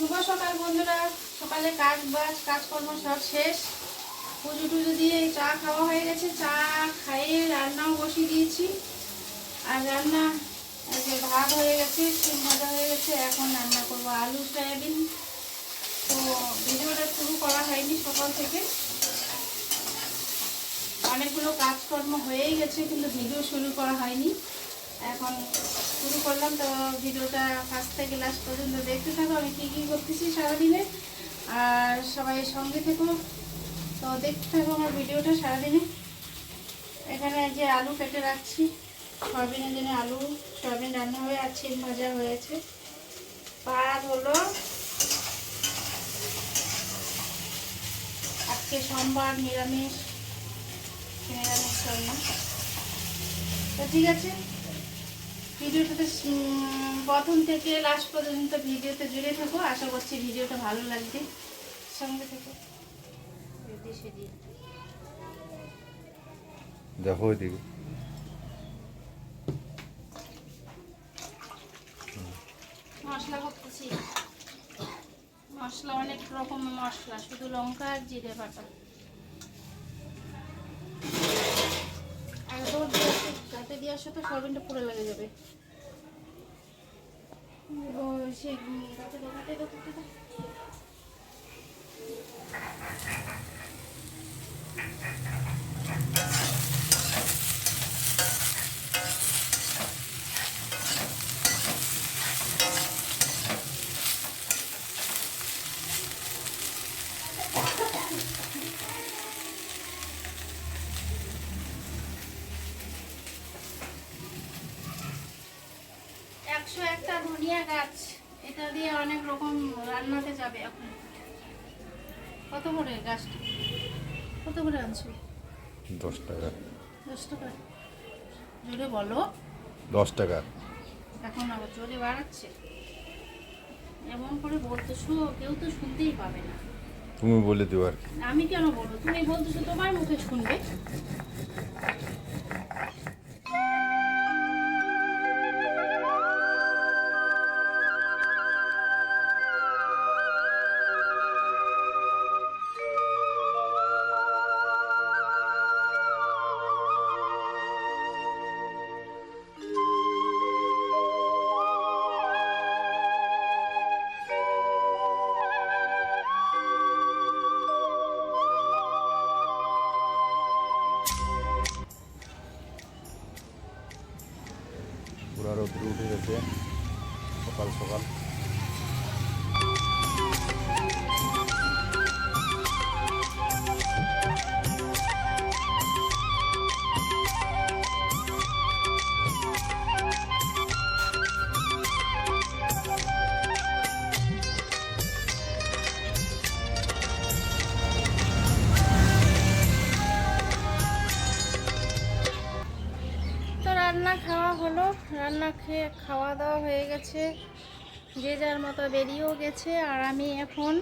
সকাল বন্ধুরা। সকালে কাজ বাজ, কাজকর্ম সব শেষ। পুজো টুজো দিয়ে চা খাওয়া হয়ে গেছে। চা খাইয়ে রান্নাও বসিয়ে দিয়েছি। আর রান্না যে ভাত হয়ে গেছে, সিম ভাজা হয়ে গেছে। এখন রান্না করব আলু সয়াবিন। তো ভিডিওটা শুরু করা হয়নি সকাল থেকে। অনেকগুলো কাজকর্ম হয়েই গেছে, কিন্তু ভিডিও শুরু করা হয়নি। এখন শুরু করলাম, তো ভিডিওটা ফার্স্ট থেকে লাস্ট পর্যন্ত দেখতে থাকো। আমি কী কী করতেছি সারাদিনে? আর সবাই সঙ্গে থেকো। তো দেখতে থাকো আমার ভিডিওটা সারাদিনে। এখানে যে আলু কেটে রাখছি। সয়াবিনের জন্য আলু, সয়াবিন রান্না হয়ে আর ছিম ভাজা হয়েছে। আর হলো আজকে সোমবার, নিরামিষ। নিরামিষ রান্না তো ঠিক আছে। ভিডিওটাতে প্রথম থেকে লাস্ট পর্যন্ত ভিডিওতে জুড়ে থাকো। আশা করছি ভিডিওটা ভালো লাগবে। সঙ্গে থেকো দেখো ওইদিকে মশলা করতেছি। মশলা অনেক রকম মশলা শুধু লঙ্কা আর জিরে বাটা। আর রোদ দেওয়ার তো সয়াবিনটা পুরো লেগে যাবে। সে দেখাতে একশো একটা ধনিয়া গাছ এটা দিয়ে অনেক রকম রান্নাতে যাবে এখন। কত করে গাছটা? কত করে আনছো? দশ টাকা। দশ টাকা? জোরে বলো। দশ টাকা। এখন আবার জোরে বাড়াচ্ছে। এমন করে বলতেছো কেউ তো শুনতেই পাবে না। তুমি বলে দিও আর আমি কেন বলব? তুমি বলতেছো তোমার মুখে শুনবে। রোদ্র উঠে গেছে সকাল সকাল। রান্না খেয়ে খাওয়া দাওয়া হয়ে গেছে। যে যার মতো বেরিয়েও গেছে আর আমি এখন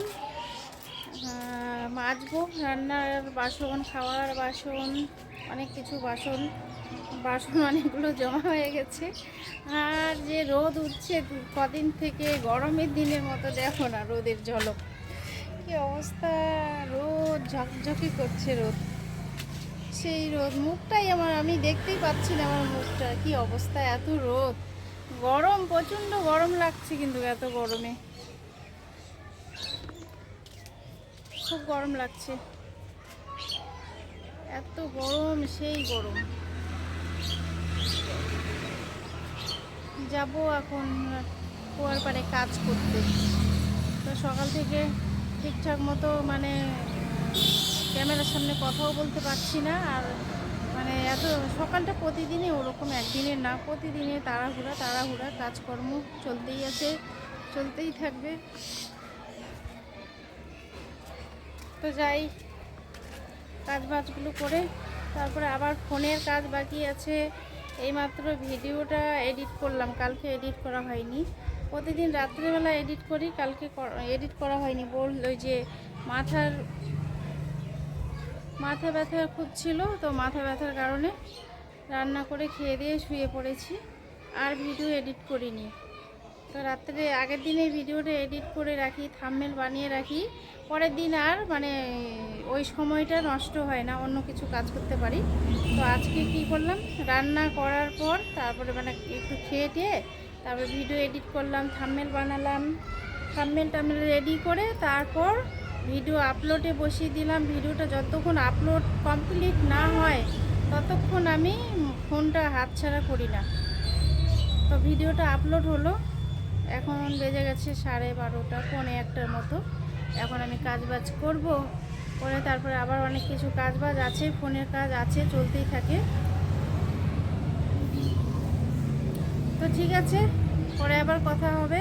মাজবো। রান্নার বাসন, খাওয়ার বাসন, অনেক কিছু বাসন বাসন অনেকগুলো জমা হয়ে গেছে। আর যে রোদ উঠছে, কদিন থেকে গরমের দিনের মতো, দেখো না রোদের ঝলক। কি অবস্থা? রোদ, ঝকঝকি করছে রোদ। সেই রোদ। মুখটাই আমার, আমি দেখতেই পাচ্ছি না আমার মুখটা। কি অবস্থা, এত রোদ। গরম, প্রচণ্ড গরম লাগছে কিন্তু এত গরমে। খুব গরম লাগছে। এত গরম, সেই গরম। যাব এখন কুয়ার পাড়ে কাজ করতে। তো সকাল থেকে ঠিকঠাক মতো মানে ক্যামেরার সামনে কথাও বলতে পারছি না, আর মানে এত সকালটা প্রতিদিনই ওরকম একদিনের না, প্রতিদিনে তাড়াহুড়া তাড়াহুড়া, কাজকর্ম চলতেই আছে, চলতেই থাকবে। তো যাই কাজ বাজগুলো করে, তারপরে আবার ফোনের কাজ বাকি আছে, এইমাত্র ভিডিওটা এডিট করলাম, কালকে এডিট করা হয়নি। প্রতিদিন রাত্রেবেলা এডিট করি, কালকে এডিট করা হয়নি বল ওই যে মাথার মাথা ব্যথা খুব ছিল, তো মাথা ব্যথার কারণে রান্না করে খেয়ে দিয়ে শুয়ে পড়েছি। আর ভিডিও এডিট করিনি। তো রাত্রে আগের দিনে ভিডিওটা এডিট করে রাখি থাম্বনেল বানিয়ে রাখি। পরের দিন আর মানে ওই সময়টা নষ্ট হয় না, অন্য কিছু কাজ করতে পারি। তো আজকে কি করলাম? রান্না করার পর তারপরে মানে একটু খেয়ে টেয়ে তারপরে ভিডিও এডিট করলাম থাম্বনেল বানালাম। থাম্বনেল টাম্বনেল রেডি করে তারপর ভিডিও আপলোডে বসিয়ে দিলাম। ভিডিওটা যতক্ষণ আপলোড কমপ্লিট না হয়, ততক্ষণ আমি ফোনটা হাতছাড়া করি না। তো ভিডিওটা আপলোড হলো। এখন বেজে গেছে সাড়ে বারোটা, পৌনে একটার মতো। এখন আমি কাজ বাজ করব। করে তারপরে আবার অনেক কিছু কাজ বাজ আছে, ফোনের কাজ আছে, চলতেই থাকে। তো ঠিক আছে, পরে আবার কথা হবে।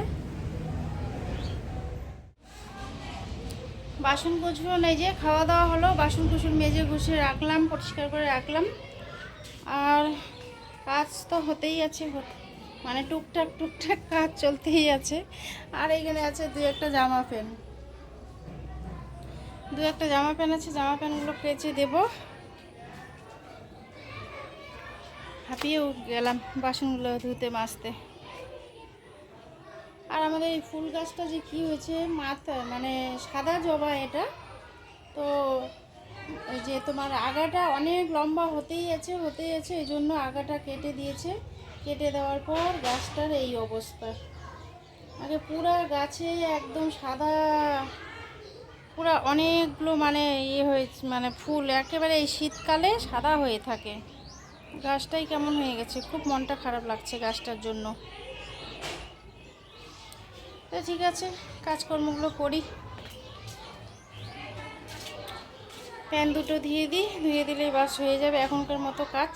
বাসন কুচলো নেই যে খাওয়া দাওয়া হলো, বাসন কুসুন মেজে ঘুষে রাখলাম, পরিষ্কার করে রাখলাম। আর কাজ তো হতেই আছে মানে টুকটাক টুকটাক কাজ চলতেই আছে। আর এখানে আছে দু একটা জামা প্যান্ট দু একটা জামা প্যান্ট আছে, জামা প্যান্টগুলো কেচে দেব। হাঁপিয়েও গেলাম বাসনগুলো ধুতে, মাজতে। আর আমাদের এই ফুল গাছটা যে কি হয়েছে, মাথা মানে সাদা জবা এটা। তো যে তোমার আগাটা অনেক লম্বা হতেই আছে হতেই আছে, এই জন্য আগাটা কেটে দিয়েছে। কেটে দেওয়ার পর গাছটার এই অবস্থা। আগে পুরা গাছে একদম সাদা, পুরা অনেকগুলো মানে ইয়ে হয়েছে মানে ফুল একেবারে এই শীতকালে সাদা হয়ে থাকে। গাছটাই কেমন হয়ে গেছে, খুব মনটা খারাপ লাগছে গাছটার জন্য। তো ঠিক আছে, কাজকর্মগুলো করি। প্যান দুটো ধুয়ে দিই, ধুয়ে দিলেই বাস হয়ে যাবে এখনকার মতো কাজ।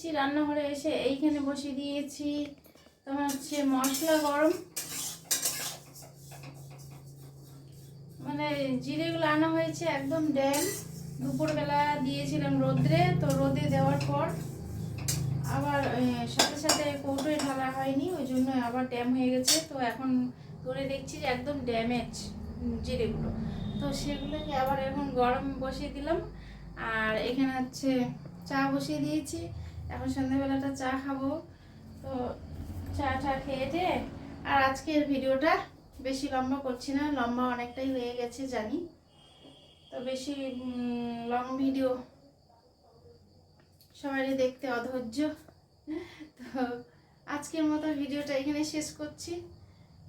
এসেছি রান্নাঘরে এসে এইখানে বসে দিয়েছি। তোমার হচ্ছে মশলা গরম। মানে জিরেগুলো আনা হয়েছে একদম ড্যাম। দুপুরবেলা দিয়েছিলাম রোদ্রে, তো রোদে দেওয়ার পর আবার সাথে সাথে কৌটোয় ঢালা হয়নি, ওই জন্য আবার ড্যাম হয়ে গেছে। তো এখন ধরে দেখছি যে একদম ড্যামেজ জিরেগুলো। তো সেগুলোকে আবার এখন গরম বসিয়ে দিলাম। আর এখানে হচ্ছে চা বসিয়ে দিয়েছি। এখন সন্ধ্যাবেলাটা চা খাব। তো চা টা খেয়ে দিয়ে আর আজকের ভিডিওটা বেশি লম্বা করছি না, লম্বা অনেকটাই হয়ে গেছে জানি। তো বেশি লং ভিডিও সবারই দেখতে অধৈর্য। তো আজকের মতো ভিডিওটা এখানে শেষ করছি।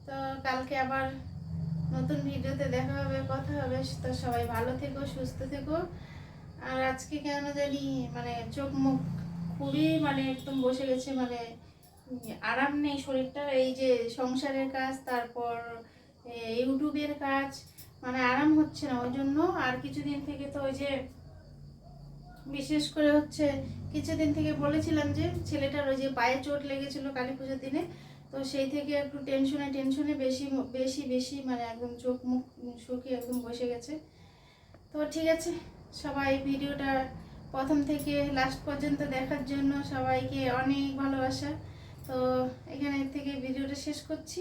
তো কালকে আবার নতুন ভিডিওতে দেখা হবে, কথা হবে। তো সবাই ভালো থেকো, সুস্থ থেকো। আর আজকে কেন জানি মানে চোখ মুখ খুবই মানে একদম বসে গেছে মানে আরাম নেই শরীরটা। এই যে সংসারের কাজ, তারপর ইউটিউবের কাজ মানে আরাম হচ্ছে না। ওই জন্য আর কিছুদিন থেকে তো ওই যে, বিশেষ করে হচ্ছে, কিছুদিন থেকে বলেছিলাম যে, ছেলেটার ওই যে পায়ে চোট লেগেছিল কালী পুজোর দিনে, তো সেই থেকে একটু টেনশনে টেনশনে বেশি বেশি বেশি মানে একদম চোখ মুখ শুকিয়ে একদম বসে গেছে। তো ঠিক আছে, সবাই ভিডিওটা প্রথম থেকে লাস্ট পর্যন্ত দেখার জন্য সবাইকে অনেক ভালোবাসা। তো এখানে থেকে ভিডিওটা শেষ করছি।